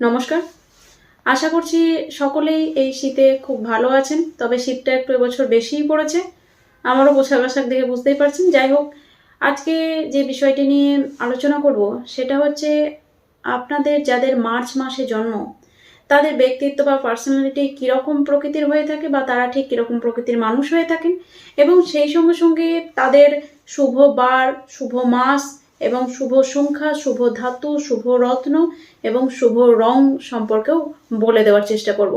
নমস্কার। আশা করছি সকলেই এই শীতে খুব ভালো আছেন, তবে শীতটা একটু এবছর বেশিই পড়েছে। আমারও পোশাক আশাক দেখে বুঝতেই পারছেন। যাই হোক, আজকে যে বিষয়টি নিয়ে আলোচনা করব, সেটা হচ্ছে আপনাদের যাদের মার্চ মাসে জন্ম, তাদের ব্যক্তিত্ব বা পার্সোনালিটি কীরকম প্রকৃতির হয়ে থাকে বা তারা ঠিক কীরকম প্রকৃতির মানুষ হয়ে থাকেন এবং সেই সঙ্গে সঙ্গে তাদের শুভ বার, শুভ মাস এবং শুভ সংখ্যা, শুভ ধাতু, শুভ রত্ন এবং শুভ রং সম্পর্কেও বলে দেওয়ার চেষ্টা করব।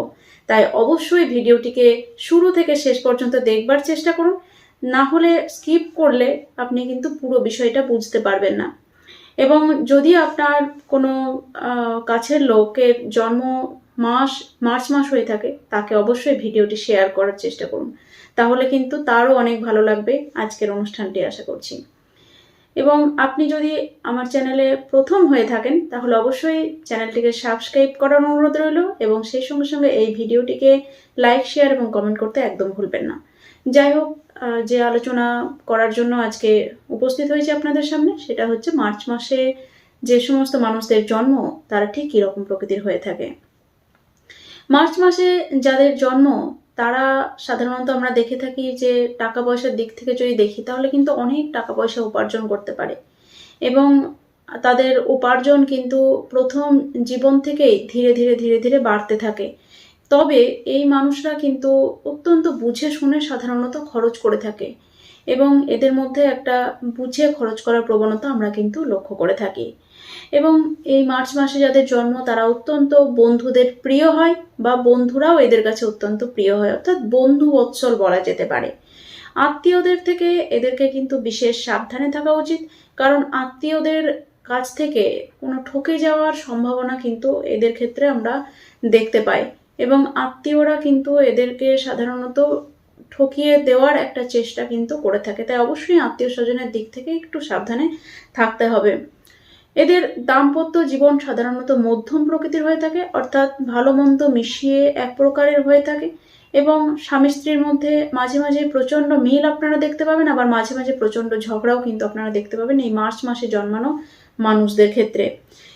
তাই অবশ্যই ভিডিওটিকে শুরু থেকে শেষ পর্যন্ত দেখবার চেষ্টা করুন। না হলে স্কিপ করলে আপনি কিন্তু পুরো বিষয়টা বুঝতে পারবেন না। এবং যদি আপনার কোনো কাছের লোকের জন্ম মাস, মার্চ মাস হয়ে থাকে, তাকে অবশ্যই ভিডিওটি শেয়ার করার চেষ্টা করুন। তাহলে কিন্তু তারও অনেক ভালো লাগবে আজকের অনুষ্ঠানটি, আশা করছি। এবং আপনি যদি আমার চ্যানেলে প্রথম হয়ে থাকেন, তাহলে অবশ্যই চ্যানেলটিকে সাবস্ক্রাইব করার অনুরোধ রইল এবং সেই সঙ্গে সঙ্গে এই ভিডিওটিকে লাইক, শেয়ার এবং কমেন্ট করতে একদম ভুলবেন না। যাই হোক যে আলোচনা করার জন্য আজকে উপস্থিত হয়েছে আপনাদের সামনে, সেটা হচ্ছে মার্চ মাসে যে সমস্ত মানুষদের জন্ম, তারা ঠিক কীরকম প্রকৃতির হয়ে থাকে। মার্চ মাসে যাদের জন্ম তারা সাধারণত আমরা দেখে থাকি যে টাকা পয়সার দিক থেকে যদি দেখি, তাহলে কিন্তু অনেক টাকা পয়সা উপার্জন করতে পারে। এবং তাদের উপার্জন কিন্তু প্রথম জীবন থেকেই ধীরে ধীরে ধীরে ধীরে বাড়তে থাকে। তবে এই মানুষরা কিন্তু অত্যন্ত বুঝে শুনে সাধারণত খরচ করে থাকে। এবং এদের মধ্যে একটা বুঝে খরচ করার প্রবণতা আমরা কিন্তু লক্ষ্য করে থাকি। এবং এই মার্চ মাসে যাদের জন্ম, তারা অত্যন্ত বন্ধুদের প্রিয় হয় বা বন্ধুরাও এদের কাছে অত্যন্ত প্রিয় হয়, অর্থাৎ বন্ধু বৎসল বলা যেতে পারে। আত্মীয়দের থেকে এদেরকে কিন্তু বিশেষ সাবধানে থাকা উচিত, কারণ আত্মীয়দের কাছ থেকে কোনো ঠকে যাওয়ার সম্ভাবনা কিন্তু এদের ক্ষেত্রে আমরা দেখতে পাই। এবং আত্মীয়রা কিন্তু এদেরকে সাধারণত ঠকিয়ে দেওয়ার একটা চেষ্টা কিন্তু করে থাকে। তাই অবশ্যই আত্মীয় স্বজনের দিক থেকে একটু সাবধানে থাকতে হবে। এদের দাম্পত্য জীবন সাধারণত মধ্যম প্রকৃতির হয়ে থাকে, অর্থাৎ ভালো মন্দ মিশিয়ে এক প্রকারের হয়ে থাকে এবং স্বামী স্ত্রীর মধ্যে মাঝে মাঝে প্রচণ্ড মিল আপনারা দেখতে পাবেন, আবার মাঝে মাঝে প্রচণ্ড ঝগড়াও কিন্তু আপনারা দেখতে পাবেন এই মার্চ মাসে জন্মানো মানুষদের ক্ষেত্রে।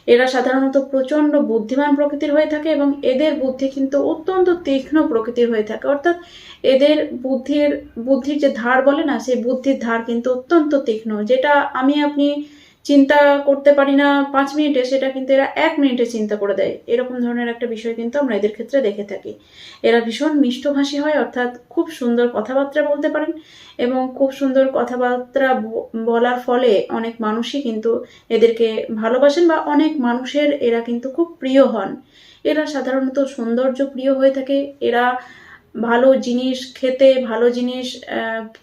এরা সাধারণত প্রচণ্ড বুদ্ধিমান প্রকৃতির হয়ে থাকে এবং এদের বুদ্ধি কিন্তু অত্যন্ত তীক্ষ্ণ প্রকৃতির হয়ে থাকে। অর্থাৎ এদের বুদ্ধির বুদ্ধির যে ধার বলে না, সেই বুদ্ধির ধার কিন্তু অত্যন্ত তীক্ষ্ণ। যেটা আমি আপনি চিন্তা করতে পারি না পাঁচ মিনিটে, সেটা কিন্তু এরা এক মিনিটে চিন্তা করে দেয়। এরকম ধরনের একটা বিষয় কিন্তু আমরা এদের ক্ষেত্রে দেখে থাকি। এরা ভীষণ মিষ্টভাষী হয়, অর্থাৎ খুব সুন্দর কথাবার্তা বলতে পারেন এবং খুব সুন্দর কথাবার্তা বলার ফলে অনেক মানুষই কিন্তু এদেরকে ভালোবাসেন বা অনেক মানুষের এরা কিন্তু খুব প্রিয় হন। এরা সাধারণত সৌন্দর্য প্রিয় হয়ে থাকে। এরা ভালো জিনিস খেতে, ভালো জিনিস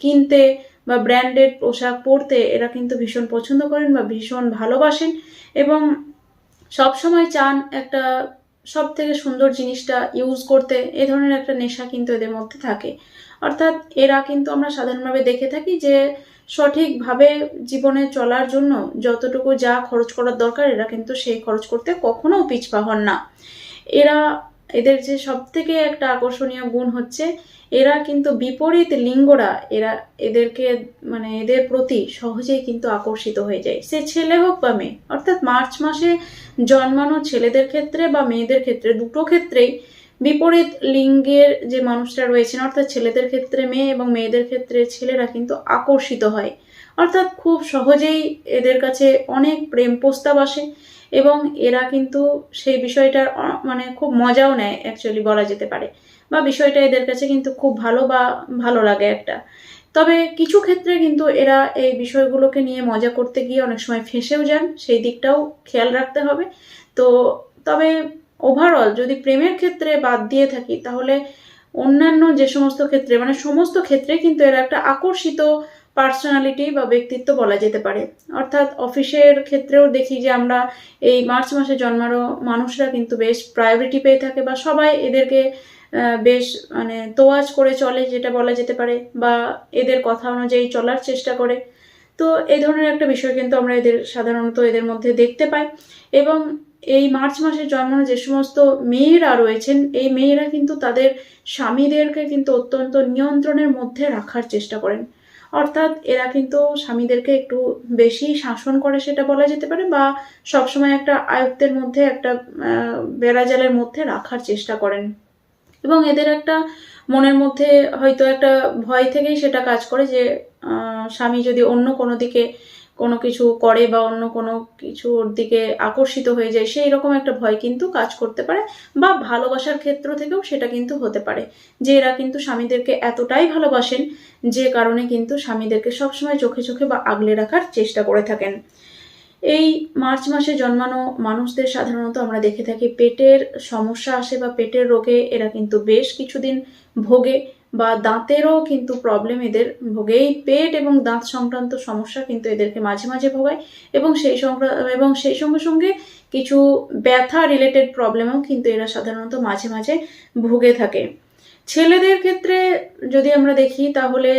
কিনতে বা ব্র্যান্ডেড পোশাক পরতে এরা কিন্তু ভীষণ পছন্দ করেন বা ভীষণ ভালোবাসেন এবং সব সময় চান একটা সব থেকে সুন্দর জিনিসটা ইউজ করতে। এ ধরনের একটা নেশা কিন্তু এদের মধ্যে থাকে। অর্থাৎ এরা কিন্তু আমরা সাধারণভাবে দেখে থাকি যে সঠিকভাবে জীবনে চলার জন্য যতটুকু যা খরচ করার দরকার, এরা কিন্তু সেই খরচ করতে কখনো পিছপা হন না। এরা এদের যে সব থেকে একটা আকর্ষণীয় গুণ হচ্ছে, এরা কিন্তু বিপরীত লিঙ্গরা, এরা এদেরকে মানে এদের প্রতি সহজেই কিন্তু আকর্ষিত হয়ে যায়। সে ছেলে হোক বা মেয়ে, অর্থাৎ মার্চ মাসে জন্মানো ছেলেদের ক্ষেত্রে বা মেয়েদের ক্ষেত্রে দুটো ক্ষেত্রেই বিপরীত লিঙ্গের যে মানুষরা রয়েছেন, অর্থাৎ ছেলেদের ক্ষেত্রে মেয়ে এবং মেয়েদের ক্ষেত্রে ছেলেরা কিন্তু আকর্ষিত হয়। অর্থাৎ খুব সহজেই এদের কাছে অনেক প্রেম প্রস্তাব আসে এবং এরা কিন্তু সেই বিষয়টার মানে খুব মজাও নেয় অ্যাকচুয়ালি বলা যেতে পারে। বা বিষয়টা এদের কাছে কিন্তু খুব ভালো বা ভালো লাগে একটা। তবে কিছু ক্ষেত্রে কিন্তু এরা এই বিষয়গুলোকে নিয়ে মজা করতে গিয়ে অনেক সময় ফেঁসেও যান, সেই দিকটাও খেয়াল রাখতে হবে। তো তবে ওভারঅল যদি প্রেমের ক্ষেত্রে বাদ দিয়ে থাকি, তাহলে অন্যান্য যে সমস্ত ক্ষেত্রে মানে সমস্ত ক্ষেত্রে কিন্তু এরা একটা আকর্ষিত পার্সোনালিটি বা ব্যক্তিত্ব বলা যেতে পারে। অর্থাৎ অফিসের ক্ষেত্রেও দেখি যে আমরা এই মার্চ মাসে জন্মানো মানুষরা কিন্তু বেশ প্রায়োরিটি পেয়ে থাকে বা সবাই এদেরকে বেশ মানে তোয়াজ করে চলে যেটা বলা যেতে পারে বা এদের কথা অনুযায়ী চলার চেষ্টা করে। তো এই ধরনের একটা বিষয় কিন্তু আমরা এদের সাধারণত এদের মধ্যে দেখতে পাই এবং এই মার্চ মাসে জন্মানো যে সমস্ত মেয়েরা রয়েছেন, এই মেয়েরা কিন্তু তাদের স্বামীদেরকে কিন্তু অত্যন্ত নিয়ন্ত্রণের মধ্যে রাখার চেষ্টা করেন। অর্থাৎ এরা কিন্তু স্বামীদেরকে একটু বেশি শাসন করে সেটা বলা যেতে পারে বা সবসময় একটা আয়ত্তের মধ্যে, একটা বেড়াজালের মধ্যে রাখার চেষ্টা করেন। এবং এদের একটা মনের মধ্যে হয়তো একটা ভয় থেকেই সেটা কাজ করে যে স্বামী যদি অন্য কোনো দিকে কোনো কিছু করে বা অন্য কোনো কিছুর দিকে আকর্ষিত হয়ে যায়, সেই রকম একটা ভয় কিন্তু কাজ করতে পারে বা ভালোবাসার ক্ষেত্র থেকেও সেটা কিন্তু হতে পারে। যে এরা কিন্তু স্বামীদেরকে এতটাই ভালোবাসেন, যে কারণে কিন্তু স্বামীদেরকে সবসময় চোখে চোখে বা আগলে রাখার চেষ্টা করে থাকেন। এই মার্চ মাসে জন্মানো মানুষদের সাধারণত আমরা দেখে থাকি পেটের সমস্যা আসে বা পেটের রোগে এরা কিন্তু বেশ কিছুদিন ভোগে। বা দাঁতেরও কিন্তু প্রবলেম এদের ভোগে এই পেট এবং দাঁত সংক্রান্ত সমস্যা কিন্তু এদেরকে মাঝে মাঝে ভোগায় এবং সেই এবং সেই সঙ্গে সঙ্গে কিছু ব্যথা রিলেটেড প্রবলেমও কিন্তু এরা সাধারণত মাঝে মাঝে ভুগে থাকে। ছেলেদের ক্ষেত্রে যদি আমরা দেখি তাহলে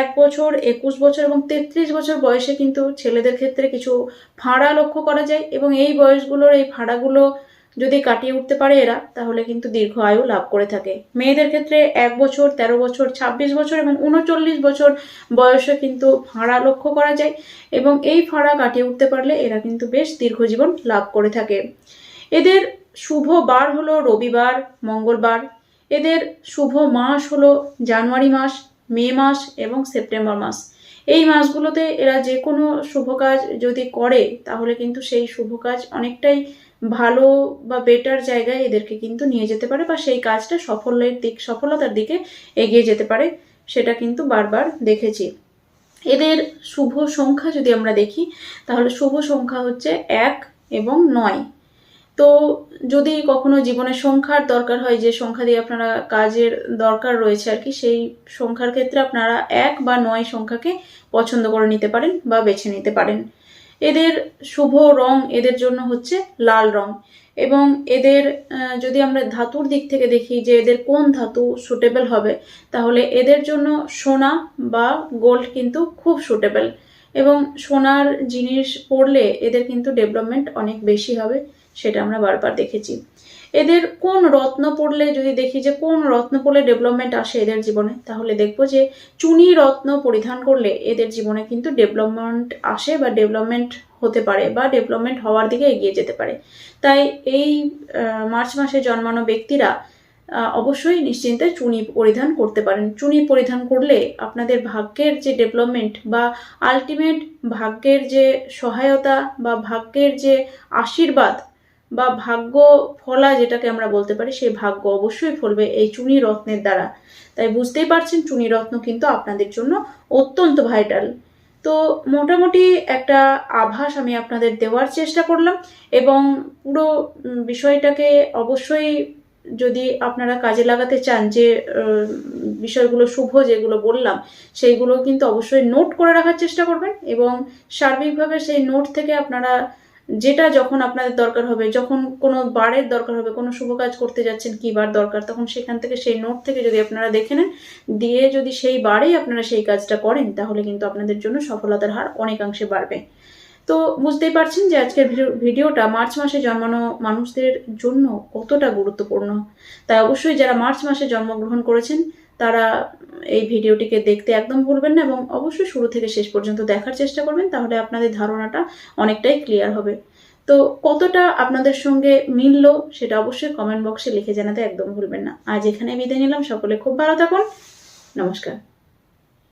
এক বছর, একুশ বছর এবং তেত্রিশ বছর বয়সে কিন্তু ছেলেদের ক্ষেত্রে কিছু ফাঁড়া লক্ষ্য করা যায় এবং এই বয়সগুলোর এই ফাঁড়াগুলো যদি কাটিয়ে উঠতে পারে এরা, তাহলে কিন্তু দীর্ঘ আয়ু লাভ করে থাকে। মেয়েদের ক্ষেত্রে এক বছর, তেরো বছর, ছাব্বিশ বছর এবং উনচল্লিশ বছর বয়সে কিন্তু ফাঁড়া লক্ষ্য করা যায় এবং এই ফাঁড়া কাটিয়ে উঠতে পারলে এরা কিন্তু বেশ দীর্ঘ জীবন লাভ করে থাকে। এদের শুভ বার হলো রবিবার, মঙ্গলবার। এদের শুভ মাস হলো জানুয়ারি মাস, মে মাস এবং সেপ্টেম্বর মাস। এই মাসগুলোতে এরা যে কোনো শুভ কাজ যদি করে, তাহলে কিন্তু সেই শুভ কাজ অনেকটাই ভালো বা বেটার জায়গায় এদেরকে কিন্তু নিয়ে যেতে পারে বা সেই কাজটা সফলের দিক, সফলতার দিকে এগিয়ে যেতে পারে, সেটা কিন্তু বারবার দেখেছি। এদের শুভ সংখ্যা যদি আমরা দেখি, তাহলে শুভ সংখ্যা হচ্ছে এক এবং নয়। তো যদি কখনো জীবনে সংখ্যার দরকার হয়, যে সংখ্যা দিয়ে আপনারা কাজের দরকার রয়েছে আর কি, সেই সংখ্যার ক্ষেত্রে আপনারা এক বা নয় সংখ্যাকে পছন্দ করে নিতে পারেন বা বেছে নিতে পারেন। এদের শুভ রং এদের জন্য হচ্ছে লাল রং। এবং এদের যদি আমরা ধাতুর দিক থেকে দেখি যে এদের কোন ধাতু সুটেবল হবে, তাহলে এদের জন্য সোনা বা গোল্ড কিন্তু খুব সুটেবল এবং সোনার জিনিস পড়লে এদের কিন্তু ডেভেলপমেন্ট অনেক বেশি হবে। সেটা আমরা বারবার দেখেছি। এদের কোন রত্ন পড়লে, যদি দেখি যে কোন রত্ন পড়লে ডেভেলপমেন্ট আসে এদের জীবনে, তাহলে দেখব যে চুনি রত্ন পরিধান করলে এদের জীবনে কিন্তু ডেভেলপমেন্ট আসে বা ডেভেলপমেন্ট হতে পারে বা ডেভেলপমেন্ট হওয়ার দিকে এগিয়ে যেতে পারে। তাই এই মার্চ মাসে জন্মানো ব্যক্তিরা অবশ্যই নিশ্চিন্তে চুনি পরিধান করতে পারেন। চুনি পরিধান করলে আপনাদের ভাগ্যের যে ডেভেলপমেন্ট বা আলটিমেট ভাগ্যের যে সহায়তা বা ভাগ্যের যে আশীর্বাদ বা ভাগ্য ফলা যেটাকে আমরা বলতে পারি, সেই ভাগ্য অবশ্যই ফলবে এই চুনি রত্নের দ্বারা। তাই বুঝতেই পারছেন, চুনি রত্ন কিন্তু আপনাদের জন্য অত্যন্ত ভাইটাল তো মোটামুটি একটা আভাস আমি আপনাদের দেওয়ার চেষ্টা করলাম এবং পুরো বিষয়টাকে অবশ্যই যদি আপনারা কাজে লাগাতে চান যে বিষয়গুলো শুভ যেগুলো বললাম, সেইগুলো কিন্তু অবশ্যই নোট করে রাখার চেষ্টা করবেন এবং সার্বিকভাবে সেই নোট থেকে আপনারা যেটা যখন আপনাদের দরকার হবে, যখন কোনো বারের দরকার হবে, কোনো শুভ কাজ করতে যাচ্ছেন কি বার দরকার, তখন সেখান থেকে, সেই নোট থেকে যদি আপনারা দেখে নেন, দিয়ে যদি সেই বারেই আপনারা সেই কাজটা করেন, তাহলে কিন্তু আপনাদের জন্য সফলতার হার অনেকাংশে বাড়বে। তো বুঝতেই পারছেন যে আজকের ভিডিও- ভিডিওটা মার্চ মাসে জন্মানো মানুষদের জন্য কতটা গুরুত্বপূর্ণ। তাই অবশ্যই যারা মার্চ মাসে জন্মগ্রহণ করেছেন তারা এই ভিডিওটিকে দেখতে একদম ভুলবেন না এবং অবশ্যই শুরু থেকে শেষ পর্যন্ত দেখার চেষ্টা করবেন, তাহলে আপনাদের ধারণাটা অনেকটাই ক্লিয়ার হবে। তো কতটা আপনাদের সঙ্গে মিললো সেটা অবশ্যই কমেন্ট বক্সে লিখে জানাতে একদম ভুলবেন না। আজ এখানে বিদায় নিলাম, সকলে খুব ভালো থাকুন। নমস্কার।